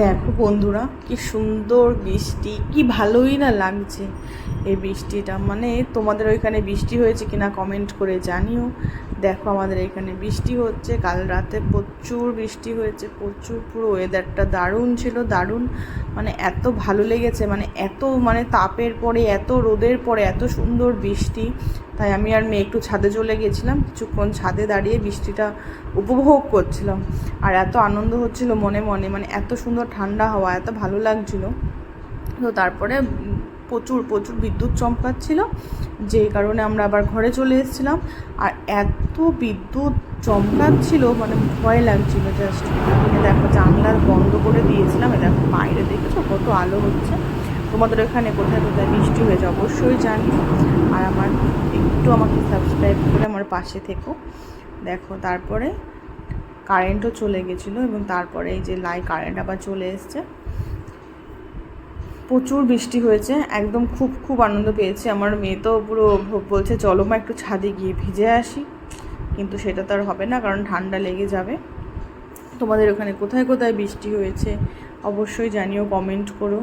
দেখো বন্ধুরা, কি সুন্দর বৃষ্টি, কি ভালোই না লাগছে এই বৃষ্টিটা। মানে তোমাদের ওইখানে বৃষ্টি হয়েছে কিনা কমেন্ট করে জানিও। দেখো আমাদের এখানে বৃষ্টি হচ্ছে, কাল রাতে প্রচুর বৃষ্টি হয়েছে, প্রচুর, পুরো ওয়েদারটা দারুণ ছিল, দারুণ। মানে এত ভালো লেগেছে মানে এত মানে তাপের পরে, এত রোদের পরে, এত সুন্দর বৃষ্টি। তাই আমি আর মেয়ে একটু ছাদে চলে গেছিলাম, কিছুক্ষণ ছাদে দাঁড়িয়ে বৃষ্টিটা উপভোগ করছিলাম। আর এত আনন্দ হচ্ছিল মনে মনে মানে এত সুন্দর ঠান্ডা হাওয়া, এত ভালো লাগছিল। তো তারপরে প্রচুর প্রচুর বিদ্যুৎ চমকাচ্ছিল, যেই কারণে আমরা আবার ঘরে চলে এসেছিলাম। আর এত বিদ্যুৎ চমকাচ্ছিল মানে ভয় লাগছিল জাস্ট দেখো জানলার বন্ধ করে দিয়েছিলাম দেখো বাইরে দেখেছ কত আলো হচ্ছে। তোমাদের ওখানে কোথায় কোথায় বৃষ্টি হয়েছে অবশ্যই জানি। আর আমার একটু আমাকে সাবস্ক্রাইব করে আমার পাশে থেকো। দেখো তারপরে কারেন্টও চলে গেছিল এবং তারপরে এই যে লাই কারেন্ট আবার চলে এসছে। প্রচুর বৃষ্টি হয়েছে, একদম খুব খুব আনন্দ পেয়েছি। আমার মেয়ে তো পুরো বলছে, চলো মা, একটু ছাদে গিয়ে ভিজে আসি। কিন্তু সেটা তো আর হবে না, কারণ ঠান্ডা লেগে যাবে। তোমাদের ওখানে কোথায় কোথায় বৃষ্টি হয়েছে, অবশ্যই জানিও কমেন্ট করো।